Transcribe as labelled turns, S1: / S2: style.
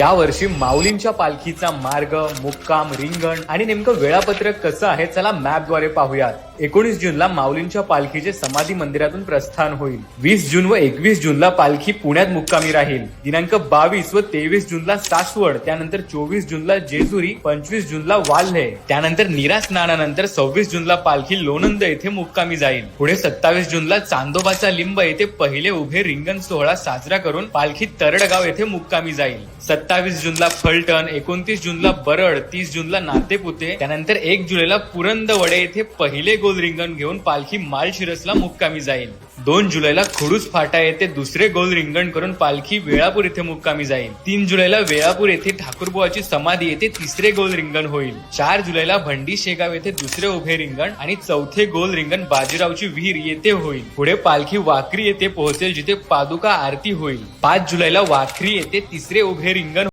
S1: या वर्षी माऊलींच्या पालखीचा मार्ग मुक्काम रिंगण आणि नेमकं वेळापत्रक कसं आहे चला मॅपद्वारे पाहूयात. एकोणीस जूनला माऊलींच्या पालखीचे समाधी मंदिरातून प्रस्थान होईल. वीस जून व एकवीस जूनला पालखी पुण्यात मुक्कामी राहील. दिनांक बावीस व तेवीस जूनला सासवड त्यानंतर चोवीस जूनला जेजुरी पंचवीस जूनला वाल्हे त्यानंतर निरा स्नानानंतर सव्वीस जूनला पालखी लोणंद येथे मुक्कामी जाईल. पुढे सत्तावीस जूनला चांदोबाचा लिंब येथे पहिले उभे रिंगण सोहळा साजरा करून पालखी तरडगाव येथे मुक्कामी जाईल. सत्तावीस जूनला फलटण एकोणतीस जूनला बरड तीस जूनला नातेपुते त्यानंतर एक जुलैला पुरंदवडे येथे पहिले गोल रिंगण घेऊन पालखी मालशिरसला मुक्कामी जाईल. दोन जुलैला खुडूस फाटा येथे दुसरे गोल रिंगण करून पालखी वेळापूर येथे मुक्कामी जाईल. तीन जुलैला वेळापूर येथे ठाकूरबुवाची समाधी येथे तिसरे गोल रिंगण होईल. चार जुलैला भंडी शेगाव येथे दुसरे उभे रिंगण आणि चौथे गोल रिंगण बाजीरावची विहीर येथे होईल. पुढे पालखी वाखरी येथे पोहोचेल जिथे पादुका आरती होईल. पाच जुलैला वाखरी येथे तिसरे उभे रिंगण